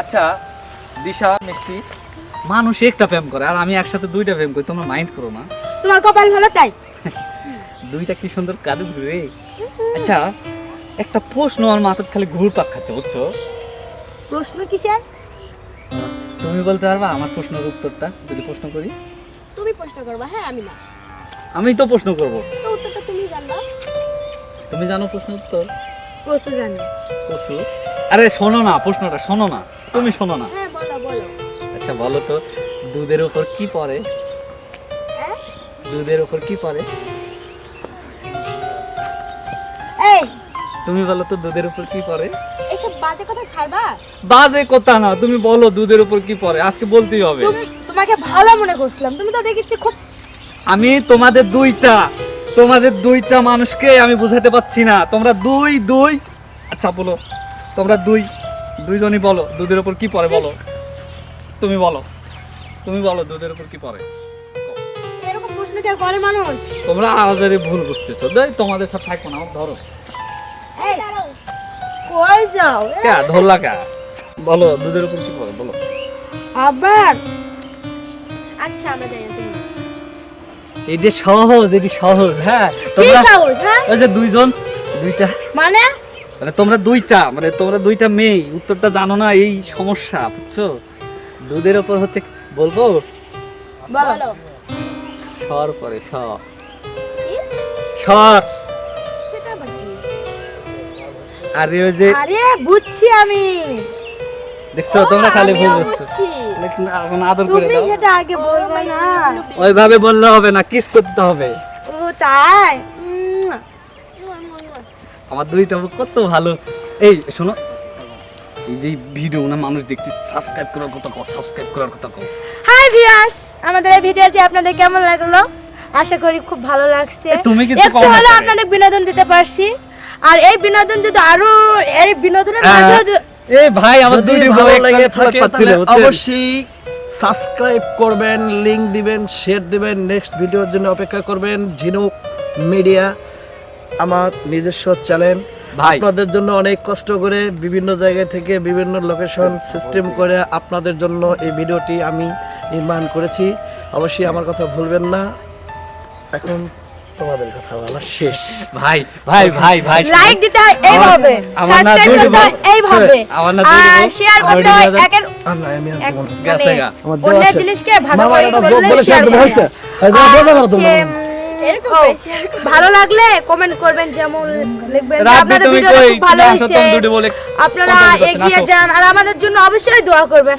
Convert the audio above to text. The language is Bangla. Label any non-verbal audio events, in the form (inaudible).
আচ্ছা দিশা মিষ্টি মানুষ একটা প্রেম করে আর আমি একসাথে দুইটা প্রেম করি তোমরা মাইন্ড করো না। তোমার কপাল ভালো তাই? (laughs) দুইটা কি সুন্দর কাদু রে? আচ্ছা একটা প্রশ্ন আমার মাথার খালি ঘুর পাক খাচ্ছে বুঝছ? প্রশ্ন কিসের? তুমি বলতে পারবা আমার প্রশ্নের উত্তরটা যদি প্রশ্ন করি? তুমি প্রশ্ন করবা হ্যাঁ আমি না। আমি তো প্রশ্ন করব। তো উত্তরটা তুমি জানবা। তুমি জানো প্রশ্ন উত্তর? প্রশ্ন জানি। পশু আরে শোনো না প্রশ্নটা শোনো না তুমি শোনো না। হ্যাঁ বলো বলো। আচ্ছা বলো তো দুধের উপর কি পড়ে? হ্যাঁ? দুধের উপর কি পড়ে? এই! তুমি বলো তো দুধের উপর কি পড়ে? এসব বাজে কথা ছাড়বা? বাজে কথা না তুমি বলো দুধের উপর কি পড়ে আজকে বলতেই হবে। তোমাকে ভালো মনে করছিলাম তুমি তো দেখেছি খুব আমি তোমাদের দুইটা তোমাদের দুইটা মানুষকে আমি বুঝাতে পারছি না। তোমরা দুই দুই। আচ্ছা বলো। তোমরা দুই দুইজনই বলো। দুধের ওপর কি পড়ে বলো? তুমি বলো। তুমি বলো দুধের উপর কি পড়ে? এরকম প্রশ্ন কেউ করে মানুষ? তোমরা আওয়াজের ভুল বুঝতেছো। দেই তোমাদের সাথে থাকব না আমার ধরো। এই কই যাও? কে ধরলা কে? বলো দুধের উপর কি পড়ে? বলো। আবার? আচ্ছা আমরা এইটা সহজ এটি সহজ হ্যাঁ? তোমরা হ্যাঁ? ওই যে দুইজন দুইটা। মানে? মানে তোমরা দুইটা মানে তোমরা দুইটা মেয়ে উত্তরটা জানো না এই সমস্যা বুঝছ? দুধের ওপর হচ্ছে বলব? বলো। সর পরে সর সর? আরে ওই যে আরে বুঝছি আমি। দেখছ তোমরা খালি ভুল বুঝছ। এখন আদর করে তুমি দাও। সেটা আগে বলবে না। ওইভাবে বললে হবে না কিস করতে হবে। ও তাই? আমার দুইটা মুখ কত ভালো। এই শোনো এই যে ভিডিও না মানুষ দেখতে সাবস্ক্রাইব করার কথা কও সাবস্ক্রাইব করার কথা কও। হাই ভিউয়ার্স আমাদের এই ভিডিওটি আপনাদের কেমন লাগল? আশা করি খুব ভালো লাগছে। তুমি কিছু কম করে। আপনাদের বিনোদন দিতে পারছি। আর এই বিনোদন যদি আরও এই বিনোদনের মাঝেও যদি- এই ভাই আমার দুইটি ভালো ভালো লাগে থাকে অবশ্যই সাবস্ক্রাইব করবেন লিংক দিবেন শেয়ার দিবেন নেক্সট ভিডিওর জন্য অপেক্ষা করবেন ঝিনুক মিডিয়া আমার নিজস্ব চ্যানেল ভাই। আপনাদের জন্য অনেক কষ্ট করে বিভিন্ন জায়গা থেকে বিভিন্ন লোকেশন সিস্টেম করে আপনাদের জন্য এই ভিডিওটি আমি নির্মাণ করেছি। অবশ্যই আমার কথা ভুলবেন না। এখন তোমাদের কথা বলা শেষ। ভাই ভাই ভাই ভাই লাইক দিতে হয় এইভাবে সাবস্ক্রাইব করতে হয় এইভাবে। (laughs) আর শেয়ার করতে হয় একের মানে আছে। জিনিসকে করলে শেয়ার হয়। উম, ও, ভালো লাগলে কমেন্ট করবেন যেমন লিখবেন আপনাদের? খুব ভালো হয়েছে। তুমি দুটি বলে আপনারা এগিয়ে যান আর আমাদের জন্য অবশ্যই দোয়া করবেন।